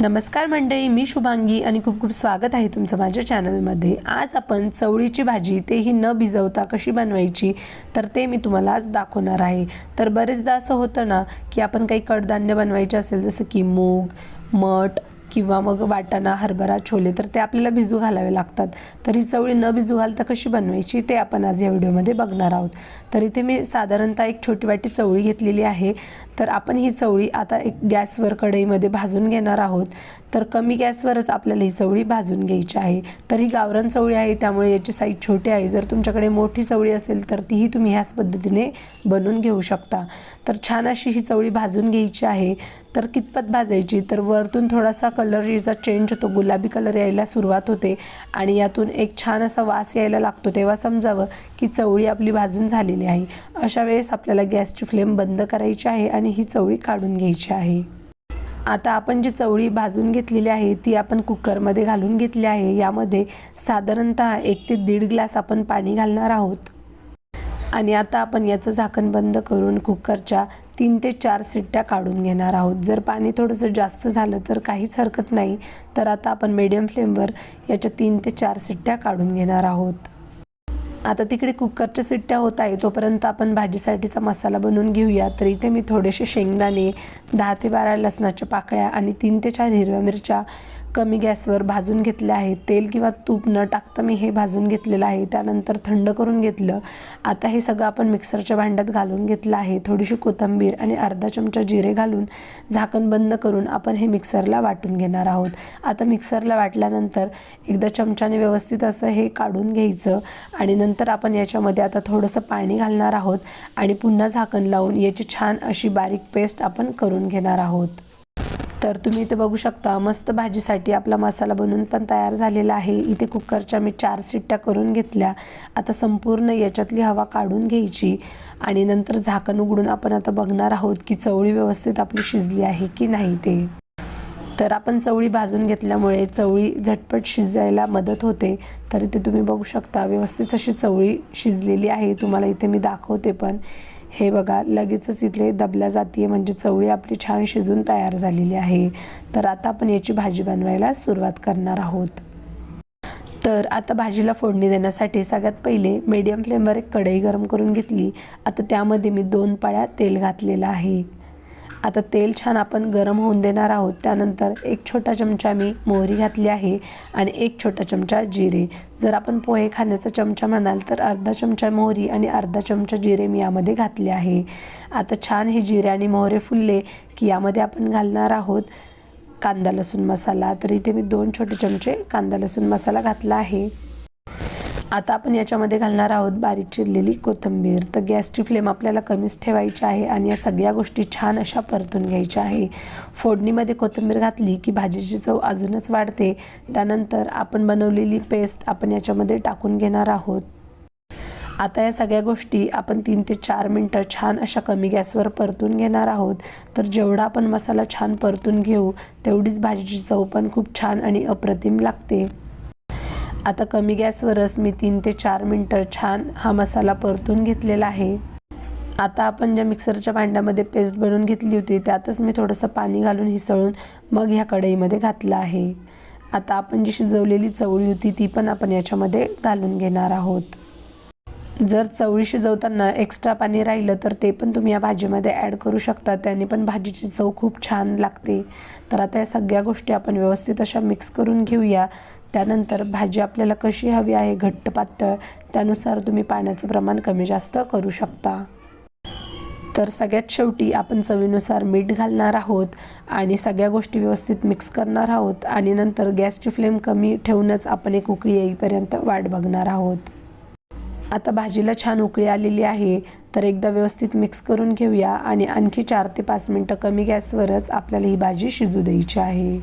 नमस्कार मंडळी मी शुभांगी आणि खूप खूप स्वागत आहे तुमचं माझ्या चॅनलमध्ये. आज आपण चवळीची भाजी तेही न भिजवता कशी बनवायची तर ते मी तुम्हाला आज दाखवणार आहे. तर बरेचदा असं होतं ना की आपण काही कडधान्य बनवायचे असेल जसं की मूग मठ किंवा मग वाटाणा हरभरा छोले तर ते आपल्याला भिजू घालावे लागतात. तर ही चवळी न भिजू घालता कशी बनवायची ते आपण आज या व्हिडिओमध्ये बघणार आहोत. तर इथे मी साधारणतः एक छोटी वाटी चवळी घेतलेली आहे. तर आपण ही चवळी आता एक गॅसवर कढईमध्ये भाजून घेणार आहोत. तर कमी गॅसवरच आपल्याला ही चवळी भाजून घ्यायची आहे. तर ही गावरान चवळी आहे त्यामुळे याची साईज छोटी आहे. जर तुमच्याकडे मोठी चवळी असेल तर तीही तुम्ही ह्याच पद्धतीने बनवून घेऊ शकता. तर छान अशी ही चवळी भाजून घ्यायची आहे. तर कितपत भाजायची? तर वरतून थोडासा कलर याचा चेंज होतो गुलाबी कलर यायला सुरुवात होते. आणि यातून एक छान असा वास यायला लागतो. तेव्हा समजावं की चवळी आपली भाजून झालेली आहे. अशा वेळेस आपल्याला गॅसची फ्लेम बंद करायची आहे आणि ही चवळी काढून घ्यायची आहे. आता आपण जी चवळी भाजून घेतलेली आहे ती आपण कुकरमध्ये घालून घेतली आहे. यामध्ये साधारणतः एक ते दीड ग्लास आपण पाणी घालणार आहोत. आणि आता आपण याचं झाकण बंद करून कुकरच्या तीन ते चार सिट्ट्या काढून घेणार आहोत. जर पाणी थोडंसं जास्त झालं तर काहीच हरकत नाही. तर आता आपण मीडियम फ्लेमवर याच्या तीन ते चार सिट्ट्या काढून घेणार आहोत. आता तिकडे कुकरच्या सिट्ट्या होत आहे तोपर्यंत आपण भाजीसाठीचा मसाला बनवून घेऊया. तर इथे मी थोडेसे शेंगदाणे दहा ते बारा लसणाच्या पाकळ्या आणि तीन ते चार हिरव्या मिरच्या कमी गॅसवर भाजून घेतले आहे. तेल किंवा तूप न टाकता मी हे भाजून घेतलेलं आहे. त्यानंतर थंड करून घेतलं. आता हे सगळं आपण मिक्सरच्या भांड्यात घालून घेतलं आहे. थोडीशी कोथिंबीर आणि अर्धा चमचा जिरे घालून झाकण बंद करून आपण हे मिक्सरला वाटून घेणार आहोत. आता मिक्सरला वाटल्यानंतर एकदा चमच्याने व्यवस्थित असं हे काढून घ्यायचं आणि नंतर आपण याच्यामध्ये आता थोडंसं पाणी घालणार आहोत आणि पुन्हा झाकण लावून याची छान अशी बारीक पेस्ट आपण करून घेणार आहोत. तर तुम्ही इथे बघू शकता मस्त भाजीसाठी आपला मसाला बनवून पण तयार झालेला आहे. इथे कुकरच्या मी चार शिट्ट्या करून घेतल्या. आता संपूर्ण याच्यातली हवा काढून घ्यायची आणि नंतर झाकण उघडून आपण आता बघणार आहोत की चवळी व्यवस्थित आपली शिजली आहे की नाही ते. तर आपण चवळी भाजून घेतल्यामुळे चवळी झटपट शिजायला मदत होते. तर इथे तुम्ही बघू शकता व्यवस्थित अशी चवळी शिजलेली आहे. तुम्हाला इथे मी दाखवते पण. हे बघा लगेचच इथले दबल्या जाते म्हणजे चवळी आपली छान शिजून तयार झालेली आहे. तर आता आपण याची भाजी बनवायला सुरुवात करणार आहोत. तर आता भाजीला फोडणी देण्यासाठी सगळ्यात पहिले मीडियम फ्लेमवर एक कढई गरम करून घेतली. आता त्यामध्ये मी दोन पाळ्या तेल घातलेलं आहे. आता तेल छान आपण गरम होऊन देणार आहोत. त्यानंतर एक छोटा चमचा मी मोहरी घातली आहे आणि एक छोटा चमचा जिरे. जर आपण पोहे खाण्याचा चमचा म्हणाल तर अर्धा चमचा मोहरी आणि अर्धा चमचा जिरे मी यामध्ये घातले आहे. आता छान हे जिरे आणि मोहरे फुलले की यामध्ये आपण घालणार आहोत कांदा लसूण मसाला. तर इथे मी दोन छोटे चमचे कांदा लसूण मसाला घातला आहे. आता आपण याच्यामध्ये घालणार आहोत बारीक चिरलेली कोथिंबीर. तर गॅसची फ्लेम आपल्याला कमीच ठेवायची आहे आणि या सगळ्या गोष्टी छान अशा परतून घ्यायच्या आहे. फोडणीमध्ये कोथिंबीर घातली की भाजीची चव अजूनच वाढते. त्यानंतर आपण बनवलेली पेस्ट आपण याच्यामध्ये टाकून घेणार आहोत. आता या सगळ्या गोष्टी आपण तीन ते चार मिनटं छान अशा कमी गॅसवर परतून घेणार आहोत. तर जेवढा आपण मसाला छान परतून घेऊ तेवढीच भाजीची चव पण खूप छान आणि अप्रतिम लागते. आता कमी गॅसवरच मी तीन ते चार मिनटं छान हा मसाला परतून घेतलेला आहे. आता आपण ज्या मिक्सरच्या भांड्यामध्ये पेस्ट बनवून घेतली होती त्यातच मी थोडंसं पाणी घालून हिसळून मग ह्या कढईमध्ये घातलं आहे. आता आपण जी शिजवलेली चवळी होती ती पण आपण याच्यामध्ये घालून घेणार आहोत. जर चवळी शिजवताना एक्स्ट्रा पाणी राहिलं तर ते पण तुम्ही या भाजीमध्ये ॲड करू शकता. त्याने पण भाजीची चव खूप छान लागते. तर आता या सगळ्या गोष्टी आपण व्यवस्थित अशा मिक्स करून घेऊया. त्यानंतर भाजी आपल्याला कशी हवी आहे घट्ट पातळ त्यानुसार तुम्ही पाण्याचं प्रमाण कमी जास्त करू शकता. तर सगळ्यात शेवटी आपण चवीनुसार मीठ घालणार आहोत आणि सगळ्या गोष्टी व्यवस्थित मिक्स करणार आहोत आणि नंतर गॅसची फ्लेम कमी ठेवूनच आपण एक उकळी येईपर्यंत वाट बघणार आहोत. आता भाजीला छान उकळी आलेली आहे तर एकदा व्यवस्थित मिक्स करून घेऊया आणि आणखी चार ते पाच मिनटं कमी गॅसवरच आपल्याला ही भाजी शिजू द्यायची आहे.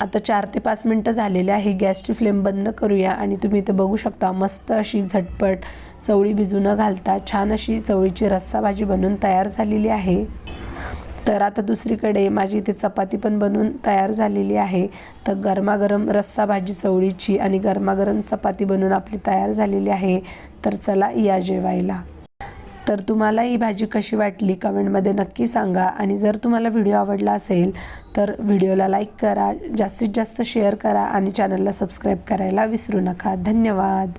आता चार ते पाच मिनटं झालेले आहे गॅसची फ्लेम बंद करूया आणि तुम्ही इथं बघू शकता मस्त अशी झटपट चवळी भिजू न घालता छान अशी चवळीची रस्सा भाजी बनवून तयार झालेली आहे. तर आता दुसरीकडे माझी इथे चपाती पण बनवून तयार झालेली आहे. तर गरमागरम रस्सा भाजी चवळीची आणि गरमागरम चपाती बनवून आपली तयार झालेली आहे. तर चला या जेवायला. तर तुम्हाला ही भाजी कशी वाटली कमेंटमध्ये नक्की सांगा. आणि जर तुम्हाला व्हिडिओ आवडला असेल तर व्हिडिओला लाईक करा जास्तीत जास्त शेअर करा आणि चॅनलला सबस्क्राईब करायला विसरू नका. धन्यवाद.